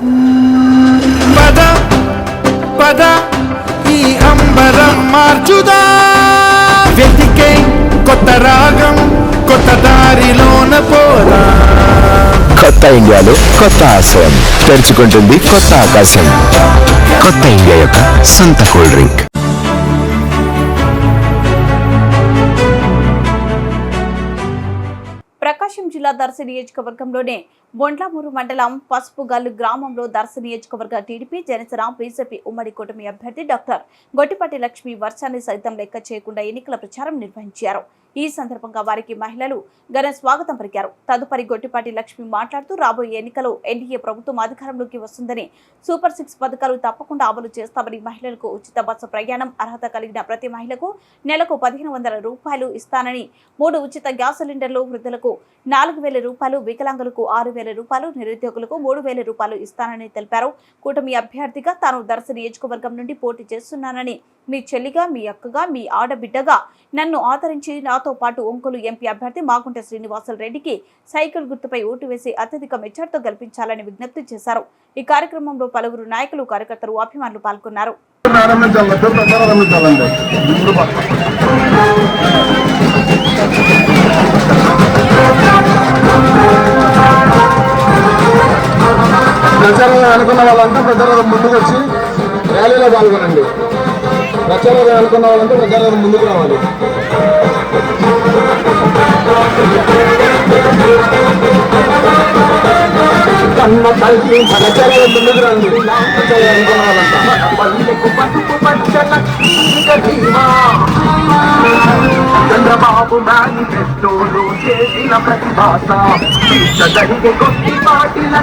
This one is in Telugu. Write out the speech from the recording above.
పద పద ఈ అంబరం మార్చుదా? వెతికే కొత్త రాగం కొత్త దారిలోన పోదా? కొత్త ఇండియాలో కొత్త ఆశయం. తెరుచుకుంటుంది కొత్త ఆకాశం. కొత్త ఇండియా యొక్క సొంత కూల్ డ్రింక్. ప్రకాశం జిల్లా దర్శి నియోజకవర్గంలోనే బొండ్లమూరు మండలం పసుపుగల్లు గ్రామంలో దర్శి నియోజకవర్గ టీడీపీ జనసేన బీజేపీ ఉమ్మడి కూటమి అభ్యర్థి డాక్టర్ గొట్టిపాటి లక్ష్మి వర్షాన్ని సైతం లెక్క చేయకుండా ఎన్నికల ప్రచారం నిర్వహించారు. ఈ సందర్భంగా వారికి మహిళలు ఘన స్వాగతం పలికారు. తదుపరి గొట్టిపాటి లక్ష్మి మాట్లాడుతూ రాబోయే ఎన్నికలు ఎన్డీఏ ప్రభుత్వం అధికారంలోకి వస్తుందని సూపర్ సిక్స్ పథకాలు తప్పకుండా అమలు చేస్తామని మహిళలకు ఉచిత బస్సు ప్రయాణం అర్హత కలిగిన ప్రతి మహిళకు నెలకు పదిహేను వందల రూపాయలు ఇస్తానని మూడు ఉచిత గ్యాస్ సిలిండర్లు వృద్ధులకు నాలుగు వేల రూపాయలు వికలాంగులకు ఆరు వేల రూపాయలు నిరుద్యోగులకు మూడు వేల రూపాయలు ఇస్తానని తెలిపారు. కూటమి అభ్యర్థిగా తాను దర్శ నియోజకవర్గం నుండి పోటీ చేస్తున్నానని మీ చెల్లిగా మీ అక్కగా మీ ఆడబిడ్డగా నన్ను ఆదరించి నాతో పాటు ఒంగోలు ఎంపీ అభ్యర్థి మాగుంట శ్రీనివాసులు రెడ్డికి సైకిల్ గుర్తుపై ఓటు వేసి అత్యధిక మెచ్చర్తో గెలిపించాలని విజ్ఞప్తి చేశారు. ఈ కార్యక్రమంలో పలువురు నాయకులు కార్యకర్తలు అభిమానులు పాల్గొన్నారు. ప్రచారంలో అనుకున్న వాళ్ళంతా ప్రచారంలో ముందుకు వచ్చి ర్యాలీలో పాల్గొనండి. ప్రచారం అనుకున్న వాళ్ళంటే ప్రచారం ముందుకు రావాలి. కన్న తల్లి ప్రచారంలో ముందుకు రండి. చంద్రబాబు మేనిఫెస్టోలో చేసిన ప్రతిభాస. జరిగే కొద్ది పాటిల